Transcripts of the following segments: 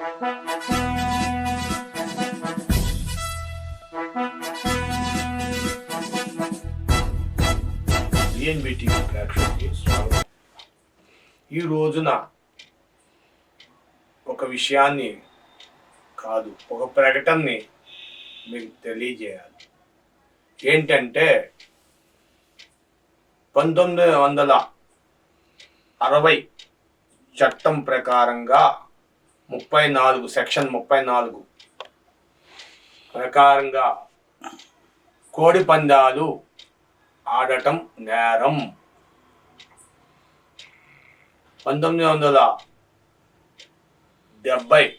బిఎన్బిటి ప్రేక్షకులకి స్వాగతం. ఈ రోజున ఒక విషయాన్ని కాదు ఒక ప్రకటనని మీకు తెలియజేయాలి. ఏంటంటే పంతొమ్మిది వందల అరవై చట్టం ప్రకారంగా ముప్పై నాలుగు సెక్షన్ ముప్పై నాలుగు. ప్రకారంగా కోడి పందాలు ఆడటం నేరం. పంతొమ్మిది వందల డెబ్బై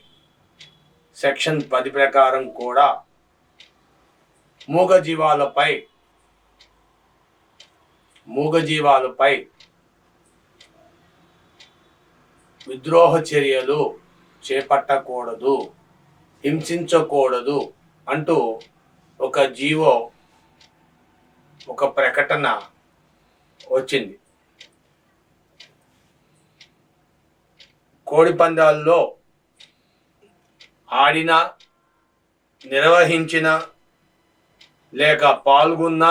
సెక్షన్ పది ప్రకారం కూడా మూగజీవాలపై మూగజీవాలపై విద్రోహ చర్యలు చేపట్టకూడదు హింసించకూడదు అంటూ ఒక జీవో ఒక ప్రకటన వచ్చింది. కోడి పందాల్లో ఆడిన నిర్వహించిన లేక పాల్గొన్న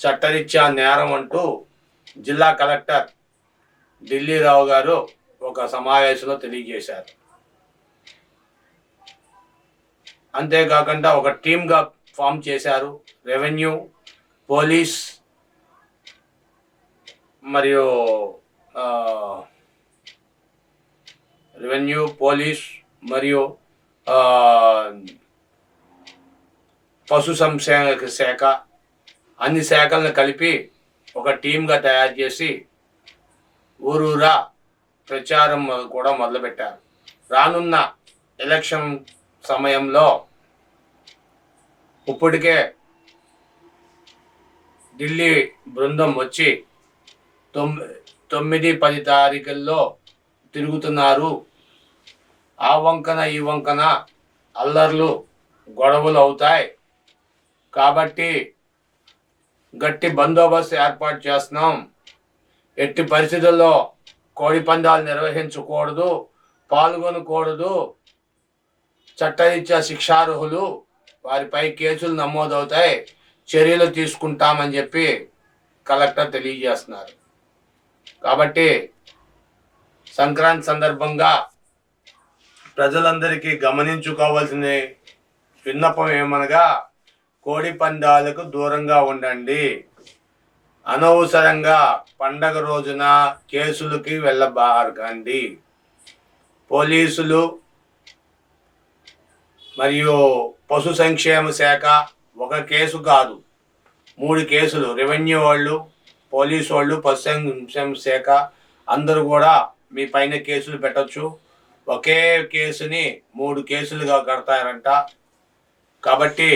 చట్టరీత్యా నేరం అంటూ జిల్లా కలెక్టర్ ఢిల్లీరావు గారు ఒక సమావేశంలో తెలియజేశారు. అంతేకాకుండా ఒక టీమ్గా ఫామ్ చేశారు. రెవెన్యూ పోలీస్ మరియు రెవెన్యూ పోలీస్ మరియు పశు సంక్షేమ శాఖ అన్ని శాఖలను కలిపి ఒక టీమ్గా తయారు చేసి ఊరూరా ప్రచారం కూడా మొదలుపెట్టారు. రానున్న ఎలక్షన్ సమయంలో ఇప్పటికే ఢిల్లీ బృందం వచ్చి తొమ్మి తొమ్మిది పది తారీఖుల్లో తిరుగుతున్నారు. ఆ వంకన ఈ వంకన అల్లర్లు గొడవలు అవుతాయి. కాబట్టి గట్టి బందోబస్తు ఏర్పాటు చేస్తున్నాం. ఎట్టి పరిస్థితుల్లో కోడి పందాలు నిర్వహించకూడదు పాల్గొనకూడదు చట్టరీత్యా శిక్షార్హులు వారిపై కేసులు నమోదవుతాయి చర్యలు తీసుకుంటామని చెప్పి కలెక్టర్ తెలియజేస్తున్నారు. కాబట్టి సంక్రాంతి సందర్భంగా ప్రజలందరికీ గమనించుకోవాల్సిన విన్నపం ఏమనగా కోడి పందాలకు దూరంగా ఉండండి. అనవసరంగా పండగ రోజున కేసులకి వెళ్ళబారకండి. పోలీసులు మరియు పశు సంక్షేమ శాఖ ఒక కేసు కాదు. మూడు కేసులు. రెవెన్యూ వాళ్ళు పోలీసు వాళ్ళు పశు సంక్షేమ శాఖ అందరూ కూడా మీ పైన కేసులు పెట్టచ్చు. ఒకే కేసుని మూడు కేసులుగా కడతారంట. కాబట్టి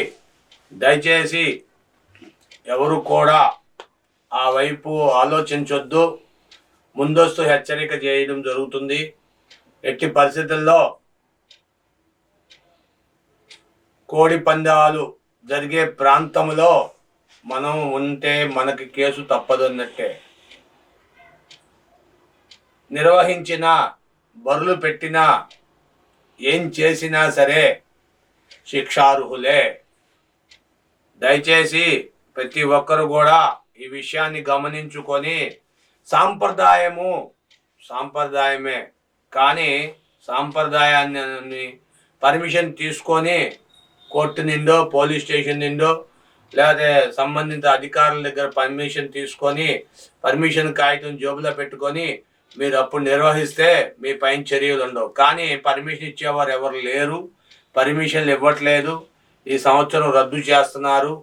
దయచేసి ఎవరు కూడా ఆ వైపు ఆలోచించొద్దు. ముందస్తు హెచ్చరిక చేయడం జరుగుతుంది. ఎట్టి పరిస్థితుల్లో కోడి పందాలు జరిగే ప్రాంతంలో మనం ఉంటే మనకి కేసు తప్పదు అన్నట్టే. నిర్వహించిన బరులు పెట్టినా ఏం చేసినా సరే శిక్షార్హులే. దయచేసి ప్రతి ఒక్కరు కూడా ఈ విషయాన్ని గమనించుకొని సాంప్రదాయము సాంప్రదాయమే. కానీ సాంప్రదాయాన్ని పర్మిషన్ తీసుకొని కోర్టు నిండో పోలీస్ స్టేషన్ నిండో లేకపోతే సంబంధిత అధికారుల దగ్గర పర్మిషన్ తీసుకొని పర్మిషన్ కాగితం జోబులో పెట్టుకొని మీరు అప్పుడు నిర్వహిస్తే మీ పైన చర్యలు ఉండవు. కానీ పర్మిషన్ ఇచ్చేవారు ఎవరు లేరు పర్మిషన్లు ఇవ్వట్లేదు. ఈ సంవత్సరం రద్దు చేస్తున్నారు.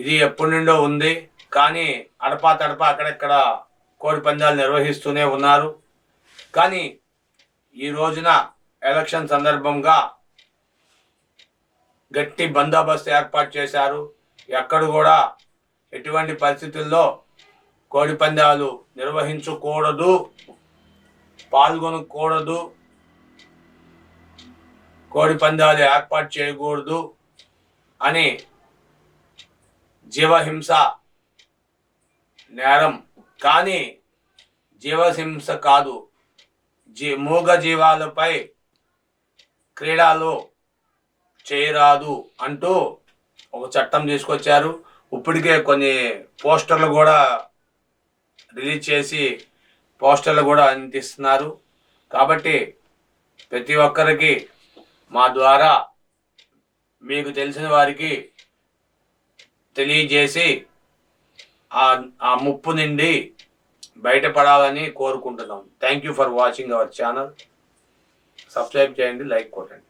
ఇది ఎప్పటి నుండో ఉంది. కానీ అడపా తడపా అక్కడక్కడ కోడి పందాలు నిర్వహిస్తూనే ఉన్నారు. కానీ ఈ రోజున ఎలక్షన్ సందర్భంగా గట్టి బందోబస్తు ఏర్పాటు చేశారు. ఎక్కడ కూడా ఎటువంటి పరిస్థితుల్లో కోడి పందాలు నిర్వహించకూడదు పాల్గొనకూడదు కోడి పందాలు ఏర్పాటు చేయకూడదు అని జీవహింస నేరం. కానీ జీవహింస కాదు. జీ మూగ జీవాలపై క్రీడలు చేయరాదు అంటూ ఒక చట్టం తీసుకొచ్చారు. ఇప్పటికే కొన్ని పోస్టర్లు కూడా రిలీజ్ చేసి పోస్టర్లు కూడా అందిస్తున్నారు. కాబట్టి ప్రతి ఒక్కరికి మా ద్వారా మీకు తెలిసిన వారికి తెలియజేసి ఆ ఆ ముప్పు నుండి బయటపడాలని కోరుకుంటున్నాం. Thank you for watching our channel subscribe చేయండి లైక్ కొట్టండి.